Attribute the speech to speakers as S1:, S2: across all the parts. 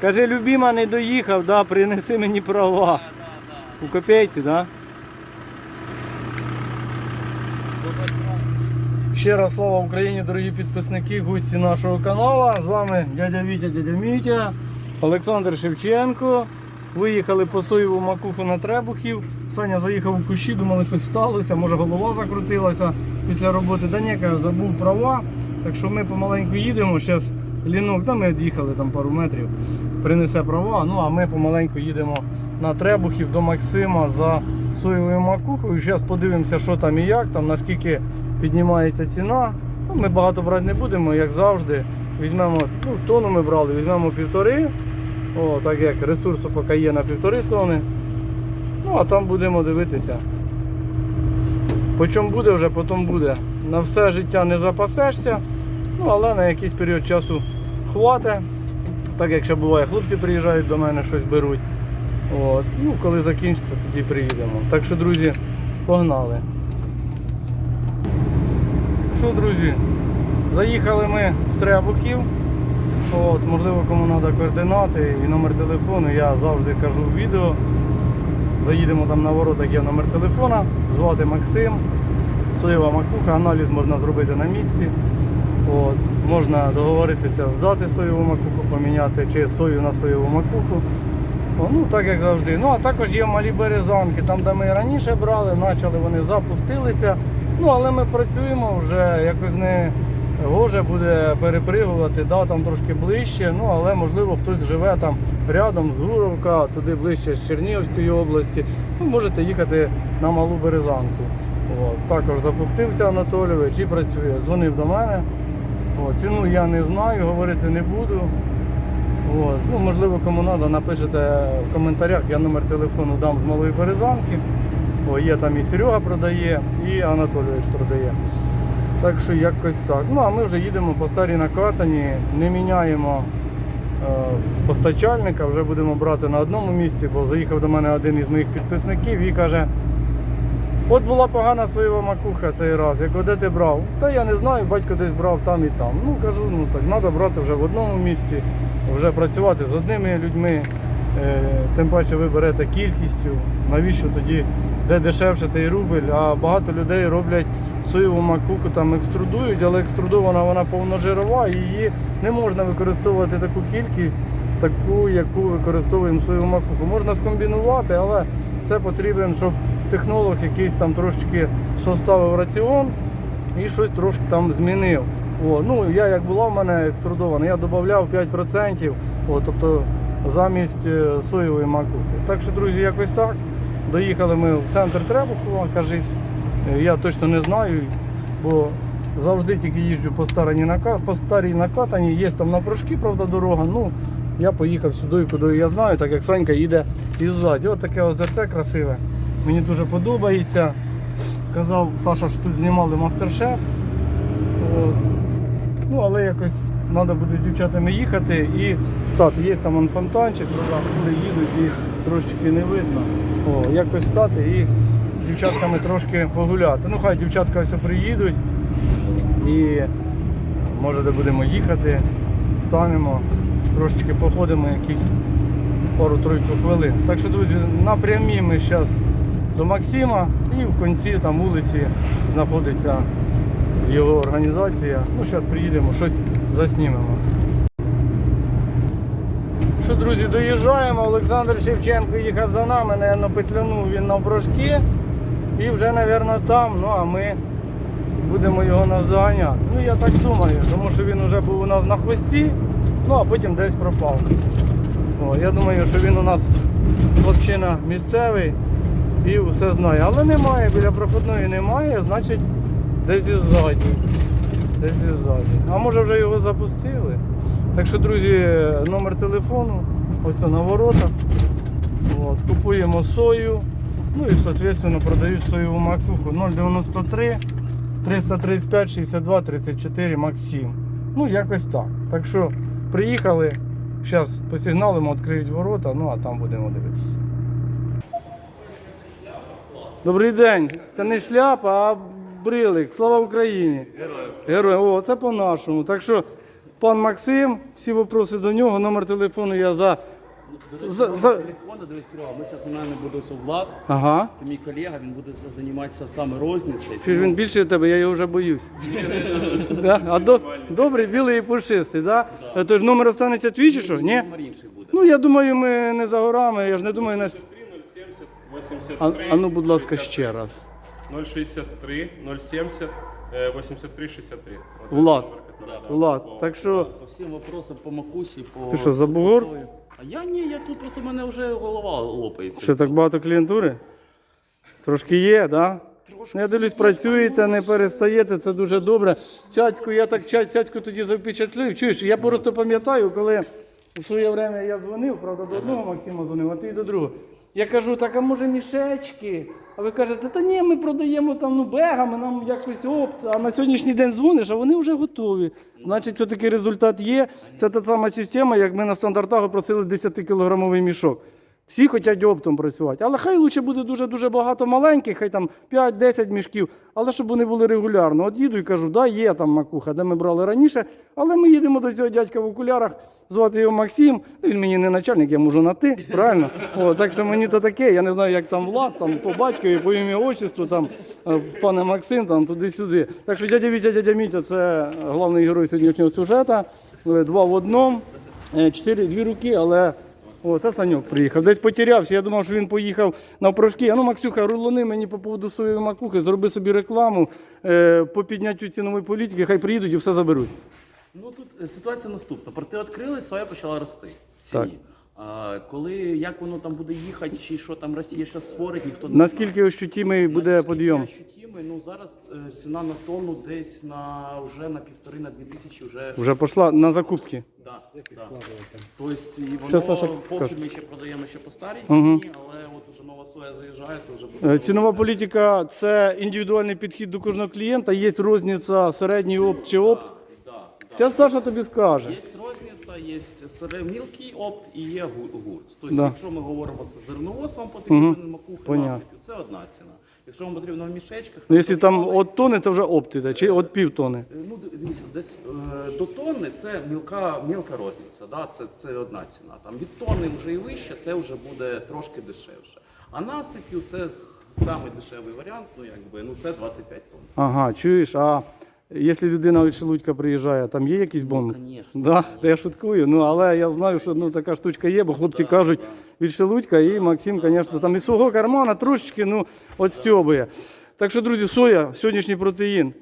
S1: Каже, любима не доїхав, да, принеси мені права. У копійці, да? Ще раз слава Україні, дорогі підписники, гості нашого каналу. З вами дядя Вітя, дядя Мітя, Олександр Шевченко. Виїхали по соєву макуху на Требухів. Саня заїхав у кущі, думали, щось сталося, може голова закрутилася після роботи. Да ні, забув права. Так що ми помаленьку їдемо. Зараз лінок, там ми від'їхали там пару метрів, принесе права. Ну а ми помаленьку їдемо на Требухів до Максима за соєвою макухою. Зараз подивимося, що там і як, там наскільки піднімається ціна. Ну, ми багато брати не будемо, як завжди. Візьмемо, ну, тонну ми брали, візьмемо півтори. О, так як ресурсу поки є на півтори тони. Ну, а там будемо дивитися. По чому буде вже, потім буде. На все життя не запасешся, ну, але на якийсь період часу хватить. Так як ще буває, хлопці приїжджають до мене, щось беруть. От. Ну, коли закінчиться, тоді приїдемо. Так що, друзі, погнали. Що, друзі, заїхали ми в Требухів. От, можливо, кому треба координати і номер телефону, я завжди кажу в відео. Заїдемо там на воротах, є номер телефона, звати Максим, соєва макуха, аналіз можна зробити на місці. От, можна договоритися, здати соєву макуху, поміняти чи сою на соєву макуху. Ну так як завжди. Ну а також є малі березанки, там де ми раніше брали, почали вони запустилися. Ну але ми працюємо вже якось не гоже буде перепригувати, да, там трошки ближче, ну але можливо хтось живе там рядом з Гуровка, туди ближче з Чернігівської області. Ну, можете їхати на малу березанку. От. Також запустився Анатолійович і працює. Дзвонив до мене. От. Ціну я не знаю, говорити не буду. От. Ну, можливо, кому треба, напишете в коментарях, я номер телефону дам з малої березанки. О, є там і Серега продає, і Анатолійович продає. Так що якось так. Ну а ми вже їдемо по старій накатані, не міняємо е, постачальника, вже будемо брати на одному місці, бо заїхав до мене один із моїх підписників і каже, от була погана своєва макуха цей раз, як де ти брав? Та я не знаю, батько десь брав там і там. Ну кажу, ну так, треба брати вже в одному місці, вже працювати з одними людьми. Е, Тим паче ви берете кількістю, навіщо тоді, де дешевше, той рубль, а багато людей роблять соєву макуху там екструдують, але екструдована вона повножирова і її не можна використовувати таку кількість, таку, яку використовуємо соєву макуху. Можна скомбінувати, але це потрібен, щоб технолог якийсь там трошечки составив раціон і щось трошки там змінив. О, ну, я як була в мене екструдована, я додавав 5%, о, тобто замість е, соєвої макухи. Так що, друзі, якось так. Доїхали ми в центр Требухова, кажись. Е, Я точно не знаю, бо завжди тільки їжджу по старій, по старій накатані, є там на прошки, правда, дорога. Ну, я поїхав сюди, куди я знаю, так як Санька їде іззаді. Ось таке озерце красиве. Мені дуже подобається. Казав Саша, що тут знімали мастер-шеф. Ну, але якось треба буде з дівчатами їхати і стати. Є там фонтанчик, куди їдуть і трошечки не видно. О, якось стати і з дівчатками трошки погуляти. Ну хай дівчатка ось приїдуть і може де будемо їхати, станемо, трошечки походимо якісь пару-тройку хвилин. Так що, друзі, напрямі ми зараз до Максима і в кінці там вулиці знаходиться його організація. Ну, зараз приїдемо, щось заснімемо. Що, друзі, доїжджаємо. Олександр Шевченко їхав за нами, напевно, петлянув він навпрошки. І вже, мабуть, там, ну а ми будемо його наздоганяти. Ну я так думаю, тому що він вже був у нас на хвості, ну а потім десь пропав. О, я думаю, що він у нас хлопчина місцевий і все знає. Але немає, біля проходної немає, значить десь іззаді. Десь іззаді. А може вже його запустили. Так що, друзі, номер телефону, ось це на воротах. От, купуємо сою. Ну і соответственно продають соєву макуху 093 335 62 34 Максим. Ну, якось так. Так що приїхали, зараз посигналимо, відкриють ворота, ну а там будемо дивитися. Добрий день. Це не шляпа, а брилик. Слава Україні! Героям! Героям. О, це по-нашому. Так що Пан Максим, всі вопроси до нього, номер телефону я за.
S2: До речі,
S1: За- за-
S2: телефону, дивись, Серега, ми зараз у мене буде це Влад,
S1: Ага.
S2: це мій колега, він буде займатися саме розницею.
S1: Чи ж він більше тебе, я його вже боюсь. Да? А до, добрий, білий і пушистий, да? Е, Тож номер останеться твій чи що? Ні?
S2: Номер інший буде.
S1: Ну я думаю, ми не за горами, я ж не думаю, нас.
S3: 070 83
S1: А, а ну, будь ласка,
S3: 63.
S1: ще раз.
S3: 063 070 е, 83 63. От
S1: Влад.
S3: номер, надо.
S1: Влад, так що.
S2: По всім вопросам, по макусі, по...
S1: Ти що, за бугор?
S2: А я ні, я тут просто в мене вже голова лопається.
S1: Що так багато клієнтури? Трошки є, так? Да? Ну, я дивлюсь, працюєте, не перестаєте, це дуже добре. Цяцьку, я так ча- цяцьку тоді запечатлив. Чуєш, я просто пам'ятаю, коли в своє время я дзвонив, правда, до одного Максима дзвонив, а ти й до другого. Я кажу, так а може мішечки? А ви кажете, та ні, ми продаємо там ну бегами, нам якось опт, а на сьогоднішній день дзвониш, а вони вже готові. Значить, все-таки результат є. Це та сама система, як ми на стандартах просили 10-кілограмовий мішок. Всі хочуть оптом працювати. Але хай лучше буде дуже-дуже багато маленьких, хай там 5-10 мішків, але щоб вони були регулярно. От їду і кажу, да, є там макуха, де ми брали раніше, але ми їдемо до цього дядька в окулярах, звати його Максим. Ну, Він мені не начальник, я можу на ти, правильно? О, так що мені то таке, я не знаю, як там Влад, там по батькові, по ім'я отчеству, там е, пане Максим, там туди-сюди. Так що дядя Вітя, дядя Мітя це головний герой сьогоднішнього сюжету. Е, Два в одному, Е, чотири, дві руки, але о, це Саньок приїхав. Десь потерявся. Я думав, що він поїхав на прошки. А ну, Максюха, рулони мені по поводу соєвої макухи, зроби собі рекламу е, по підняттю цінової політики, хай приїдуть і все заберуть.
S2: Ну тут е, ситуація наступна. Порти відкрили, своя почала рости в ціні.
S1: Так.
S2: А, коли як воно там буде їхати, чи що там Росія ще створить, ніхто не.
S1: Наскільки ощутимий буде
S2: Наскільки
S1: підйом?
S2: я ну зараз е, ціна на тонну десь на вже на півтори на дві тисячі вже
S1: Вже пішла на закупки.
S2: да, да. Тобто і воно
S1: Що Саша
S2: поки
S1: скаже?
S2: ми ще продаємо ще по старій ціні, але от уже нова соя заїжджає, це вже буде
S1: Е, Цінова політика це індивідуальний підхід до кожного клієнта. Є розниця середній опт чи опт.
S2: да, да.
S1: Зараз Саша тобі скаже.
S2: Є розниця, є сере- мілкий опт і є гу- гурт. Тобто,
S1: Да.
S2: якщо ми говоримо це зерновоз, вам потрібен макуха
S1: Понятно.
S2: насипів, це одна ціна. Якщо вам потрібно в мішечках,
S1: Ну, якщо там от тони, це вже опт іде, чи от пів тони.
S2: Е, Ну, ди- дивіться, десь е, до тонни це мілка, мілка розниця, да? це, це одна ціна. Там від тонни вже і вище, це вже буде трошки дешевше. А насипів це самий дешевий варіант, ну якби ну це 25 тонн.
S1: Ага, чуєш, а якщо людина від Шелудька приїжджає, там є якийсь бонус?
S2: Конечно.
S1: Да, та я шуткую. Ну, але я знаю, що ну, така штучка є, бо хлопці кажуть від Шелудька і Максим, звісно, там із свого кармана трошечки ну, от стьобує. Так що, друзі, соя, сьогоднішній протеїн.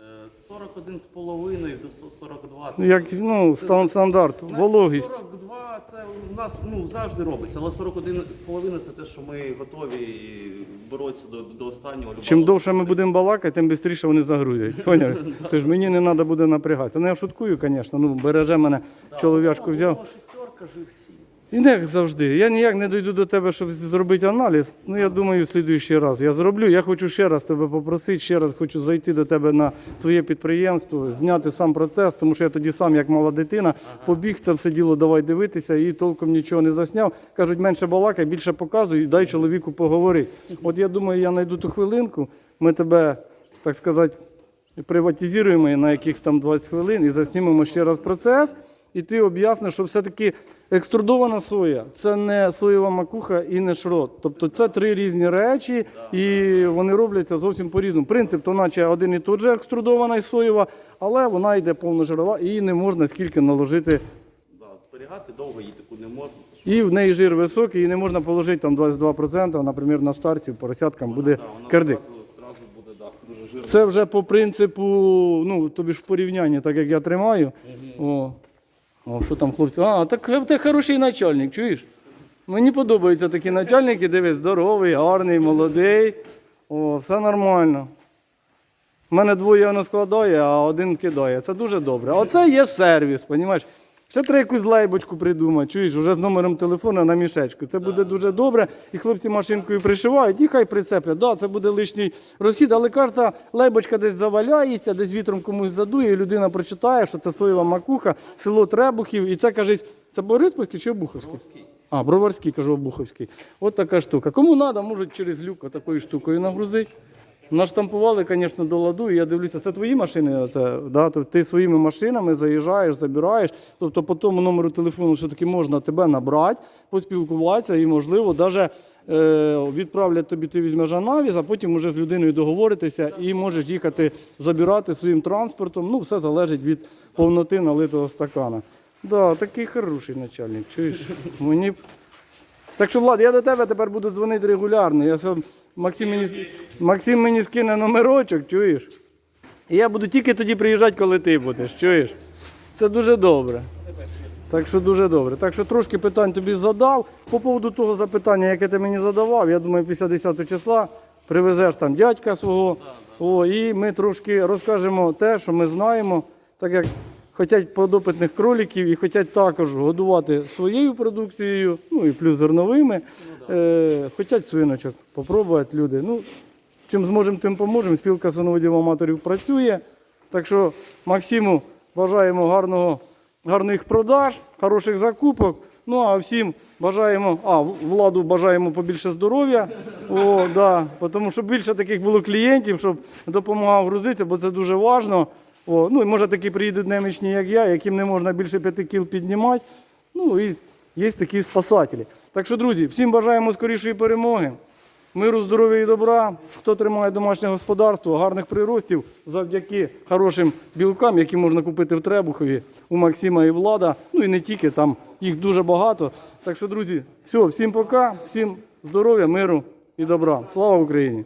S2: Е, 41,5 до со- 42
S1: Ну, Як ну, стан- стандарт, вологість.
S2: 42 це у нас ну, завжди робиться, але 41,5 це те, що ми готові боротися до, до останнього.
S1: Чим довше ми будемо балакати, тим швидше вони загрузять. Поняв? ж мені не треба буде напрягати. Ну я шуткую, звісно. Ну, береже мене, чолов'ячку взяв.
S2: О, Шестерка жив всі.
S1: І не як завжди. Я ніяк не дойду до тебе, щоб зробити аналіз. Ну я думаю, в слідуючий раз я зроблю. Я хочу ще раз тебе попросити, ще раз хочу зайти до тебе на твоє підприємство, зняти сам процес, тому що я тоді сам, як мала дитина, побіг це все діло, давай дивитися, і толком нічого не засняв. Кажуть, менше балакай, більше показуй, і дай чоловіку поговорити. От я думаю, я знайду ту хвилинку, ми тебе, так сказати, приватизуємо на якихось там 20 хвилин і заснімемо ще раз процес. І ти об'ясниш, що все-таки екструдована соя це не соєва макуха і не шрот. Тобто це три різні речі, і вони робляться зовсім по-різному. Принцип то наче один і той же екструдована і соєва, але вона йде повножирова і не можна скільки наложити.
S2: Зберігати довго її таку не можна.
S1: І в неї жир високий, і не можна положити там 22%, наприклад, на старті поросяткам буде
S2: жирно.
S1: Це вже по принципу, ну тобі ж в порівнянні, так як я тримаю. О, о що там хлопці? А, так ти хороший начальник, чуєш? Мені подобаються такі начальники, дивись, здоровий, гарний, молодий. О, все нормально. У мене двоє воно складає, а один кидає. Це дуже добре. Оце є сервіс, розумієш? Ще треба якусь лейбочку придумати, чуєш, вже з номером телефону на мішечку. Це буде дуже добре. І хлопці машинкою пришивають, і хай прицеплять. Да, це буде лишній розхід, але кожна лейбочка десь заваляється, десь вітром комусь задує, і людина прочитає, що це соєва макуха, село Требухів, і це кажуть, це Бориспольський чи Обуховський? А, Броварський, кажу, Обуховський. От така штука. Кому треба, можуть через люк такою штукою нагрузити. Наштампували, звісно, до ладу. І я дивлюся, це твої машини. Оце, да? Тобто ти своїми машинами заїжджаєш, забираєш. Тобто по тому номеру телефону все-таки можна тебе набрати, поспілкуватися і, можливо, навіть е, відправлять тобі, ти візьмеш аналіз, а потім вже з людиною договоритися і можеш їхати забирати своїм транспортом. Ну, все залежить від повноти налитого стакана. Да, такий хороший начальник, чуєш? Мені так що, Влад, я до тебе тепер буду дзвонити регулярно. Я сам, Максим, мені, Максим мені скине номерочок, чуєш? І я буду тільки тоді приїжджати, коли ти будеш, чуєш? Це дуже добре. Так що дуже добре. Так що трошки питань тобі задав. По поводу того запитання, яке ти мені задавав, я думаю, після 10 числа привезеш там дядька свого. О, і ми трошки розкажемо те, що ми знаємо, так як хочуть подопитних кроліків і хочуть також годувати своєю продукцією, ну і плюс зерновими. Е, хочуть свиночок попробувати люди. Ну, чим зможемо, тим поможемо. Спілка свиноводів аматорів працює. Так що Максиму бажаємо гарного, гарних продаж, хороших закупок. Ну а всім бажаємо, а владу бажаємо побільше здоров'я. О, да, тому щоб більше таких було клієнтів, щоб допомагав грузити, бо це дуже важливо. О, ну і може такі приїдуть немічні, як я, яким не можна більше п'яти кіл піднімати. Ну і є такі спасателі. Так що, друзі, всім бажаємо скорішої перемоги. Миру, здоров'я і добра. Хто тримає домашнє господарство, гарних приростів завдяки хорошим білкам, які можна купити в Требухові у Максима і Влада. Ну і не тільки там їх дуже багато. Так що, друзі, все, всім пока, всім здоров'я, миру і добра. Слава Україні!